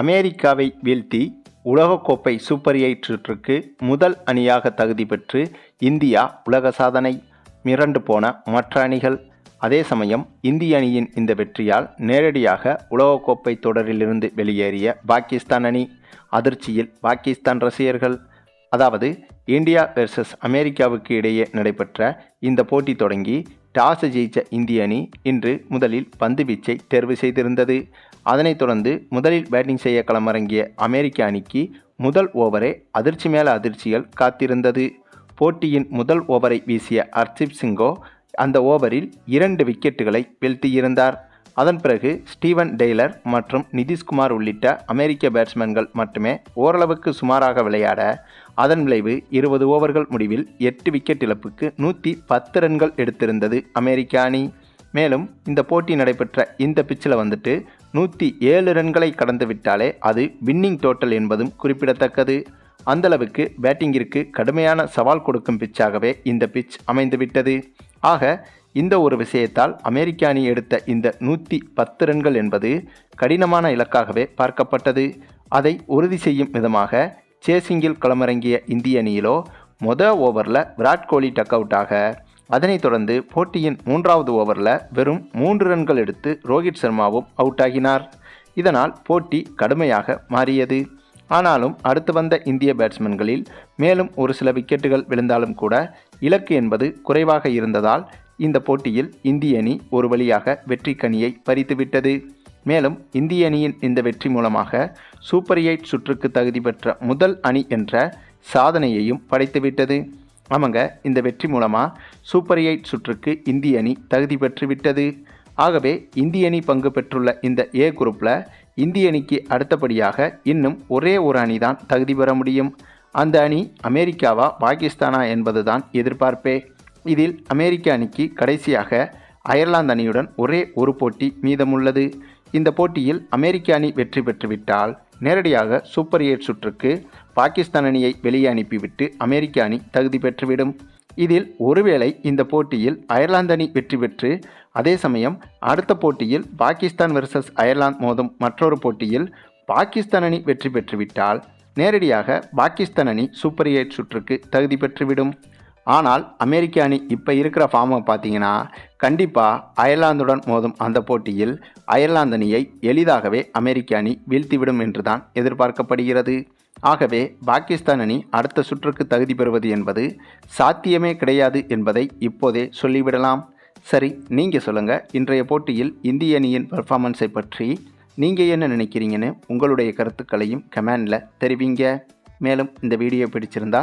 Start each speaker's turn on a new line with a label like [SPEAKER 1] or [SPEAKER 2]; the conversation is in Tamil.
[SPEAKER 1] அமெரிக்காவை வீழ்த்தி உலகக்கோப்பை சூப்பர் எயிட் சுற்றுக்கு முதல் அணியாக தகுதி பெற்று இந்தியா உலக சாதனை மிரண்டு போன மற்ற அணிகள். அதே சமயம் இந்திய அணியின் இந்த வெற்றியால் நேரடியாக உலகக்கோப்பை தொடரிலிருந்து வெளியேறிய பாகிஸ்தான் அணி. அதிர்ச்சியில் பாகிஸ்தான் ரசிகர்கள். அதாவது இந்தியா வெர்சஸ் அமெரிக்காவுக்கு இடையே நடைபெற்ற இந்த போட்டி தொடங்கி டாஸ் ஜெயித்த இந்திய அணி இன்று முதலில் பந்து வீச்சை தேர்வு செய்திருந்தது. அதனைத் தொடர்ந்து முதலில் பேட்டிங் செய்ய களமிறங்கிய அமெரிக்க அணிக்கு முதல் ஓவரே அதிர்ச்சி மேல அதிர்ச்சிகள் காத்திருந்தது. போட்டியின் முதல் ஓவரை வீசிய ஹர்ஷிப் சிங்கோ அந்த ஓவரில் இரண்டு விக்கெட்டுகளை வீழ்த்தியிருந்தார். அதன் பிறகு ஸ்டீவன் டெய்லர் மற்றும் நிதிஷ்குமார் உள்ளிட்ட அமெரிக்க பேட்ஸ்மேன்கள் மட்டுமே ஓரளவுக்கு சுமாராக விளையாட அதன் விளைவு இருபது ஓவர்கள் முடிவில் எட்டு விக்கெட் இழப்புக்கு நூற்றி பத்து ரன்கள் எடுத்திருந்தது அமெரிக்க அணி. மேலும் இந்த போட்டி நடைபெற்ற இந்த பிச்சில் வந்துட்டு நூற்றி ஏழு ரன்களை கடந்து விட்டாலே அது வின்னிங் டோட்டல் என்பதும் குறிப்பிடத்தக்கது. அந்தளவுக்கு பேட்டிங்கிற்கு கடுமையான சவால் கொடுக்கும் பிச்சாகவே இந்த பிச் அமைந்துவிட்டது. ஆக இந்த ஒரு விஷயத்தால் அமெரிக்க அணி எடுத்த இந்த நூற்றி பத்து ரன்கள் என்பது கடினமான இலக்காகவே பார்க்கப்பட்டது. அதை உறுதி செய்யும் விதமாக சேசிங்கில் களமிறங்கிய இந்திய அணியிலோ மொத ஓவரில் விராட் கோலி டக் அவுட்டாக. அதனைத் தொடர்ந்து போட்டியின் மூன்றாவது ஓவரில் வெறும் மூன்று ரன்கள் எடுத்து ரோஹித் சர்மாவும் அவுட் ஆகினார் இதனால் போட்டி கடுமையாக மாறியது. ஆனாலும் அடுத்து வந்த இந்திய பேட்ஸ்மேன்களில் மேலும் ஒரு சில விக்கெட்டுகள் விழுந்தாலும் கூட இலக்கு என்பது குறைவாக இருந்ததால் இந்த போட்டியில் இந்திய அணி ஒரு வழியாக வெற்றி கனியை பறித்துவிட்டது. மேலும் இந்திய அணியின் இந்த வெற்றி மூலமாக சூப்பர் எயிட் சுற்றுக்கு தகுதி பெற்ற முதல் அணி என்ற சாதனையையும் படைத்துவிட்டது. ஆமாங்க இந்த வெற்றி மூலமாக சூப்பர் எயிட் சுற்றுக்கு இந்திய அணி தகுதி பெற்றுவிட்டது. ஆகவே இந்திய அணி பங்கு பெற்றுள்ள இந்த ஏ குரூப்பில் இந்திய அணிக்கு அடுத்தபடியாக இன்னும் ஒரே ஒரு அணி தான் தகுதி பெற முடியும். அந்த அணி அமெரிக்காவா பாகிஸ்தானா என்பதுதான் எதிர்பார்ப்பே. இதில் அமெரிக்க அணிக்கு கடைசியாக அயர்லாந்து அணியுடன் ஒரே ஒரு போட்டி மீதமுள்ளது. இந்த போட்டியில் அமெரிக்க அணி வெற்றி பெற்றுவிட்டால் நேரடியாக சூப்பர் எயிட் சுற்றுக்கு பாகிஸ்தான் அணியை வெளியே அனுப்பிவிட்டு அமெரிக்க அணி தகுதி பெற்றுவிடும். இதில் ஒருவேளை இந்த போட்டியில் அயர்லாந்து அணி வெற்றி பெற்று அதே சமயம் அடுத்த போட்டியில் பாகிஸ்தான் வெர்சஸ் அயர்லாந்து மோதும் மற்றொரு போட்டியில் பாகிஸ்தான் அணி வெற்றி பெற்றுவிட்டால் நேரடியாக பாகிஸ்தான் அணி சூப்பர் எயிட் சுற்றுக்கு தகுதி பெற்றுவிடும். ஆனால் அமெரிக்க அணி இப்போ இருக்கிற ஃபார்மை பார்த்தீங்கன்னா கண்டிப்பாக அயர்லாந்துடன் மோதும் அந்த போட்டியில் அயர்லாந்து அணியை எளிதாகவே அமெரிக்க அணி வீழ்த்திவிடும் என்று தான் எதிர்பார்க்கப்படுகிறது. ஆகவே பாகிஸ்தான் அணி அடுத்த சுற்றுக்கு தகுதி பெறுவது என்பது சாத்தியமே கிடையாது என்பதை இப்போதே சொல்லிவிடலாம். சரி நீங்கள் சொல்லுங்கள் இன்றைய போட்டியில் இந்திய அணியின் பெர்ஃபார்மன்ஸை பற்றி நீங்கள் என்ன நினைக்கிறீங்கன்னு உங்களுடைய கருத்துக்களையும் கமெண்டில் தெரிவிங்க. மேலும் இந்த வீடியோ பிடிச்சிருந்தா